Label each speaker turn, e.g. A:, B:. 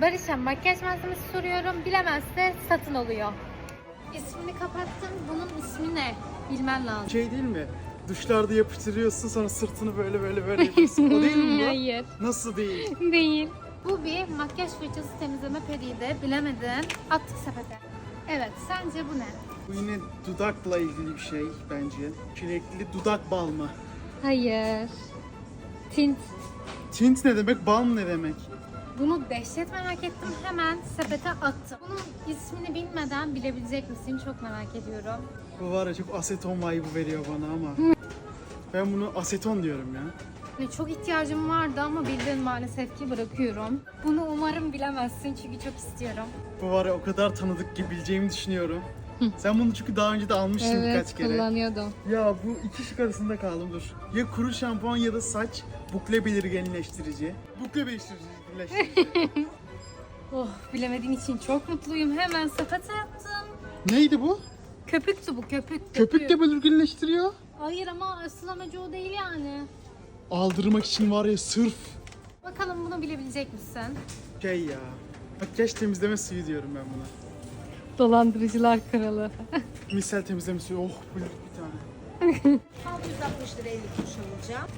A: Barış'a makyaj malzemesi soruyorum. Bilemezse satın oluyor. İsmini kapattım. Bunun ismi ne? Bilmen lazım.
B: Şey değil mi? Duşlarda yapıştırıyorsun sonra sırtını böyle böyle böyle yapıyorsun. O değil mi bu?
A: Hayır.
B: Nasıl değil?
A: Değil. Bu bir makyaj fırçası temizleme periydi. Bilemedin. Attık sepete. Evet. Sence bu ne?
B: Bu yine dudakla ilgili bir şey bence. Çilekli dudak balmı.
A: Hayır. Tint.
B: Tint ne demek? Balm ne demek?
A: Bunu dehşet merak ettim. Hemen sepete attım. Bunun ismini bilmeden bilebilecek misin? Çok merak ediyorum.
B: Bu var ya çok aseton vibe'ı veriyor bana ama. Ben bunu aseton diyorum ya.
A: Ve çok ihtiyacım vardı ama bildin maalesef ki bırakıyorum. Bunu umarım bilemezsin çünkü çok istiyorum.
B: Bu var ya o kadar tanıdık ki bileceğimi düşünüyorum. Sen bunu çünkü daha önce de almıştın birkaç kere.
A: kullanıyordum.
B: Ya bu iki şık arasında kaldım dur. Ya kuru şampuan ya da saç bukle belirginleştirici. Bukle belirginleştirici.
A: Oh bilemediğin için çok mutluyum. Hemen sepete attım.
B: Neydi bu?
A: Köpüktü bu köpük.
B: Köpük de belirginleştiriyor.
A: Hayır ama asıl amacı o değil yani.
B: Aldırmak için var ya sırf
A: Bakalım bunu bilebilecek misin?
B: şey ya. Makyaj temizleme suyu diyorum ben buna.
A: Dolandırıcılar kralı.
B: Misel temizleme suyu. Oh bu bir tane.
C: 660 lira 50 kuruş alacağım.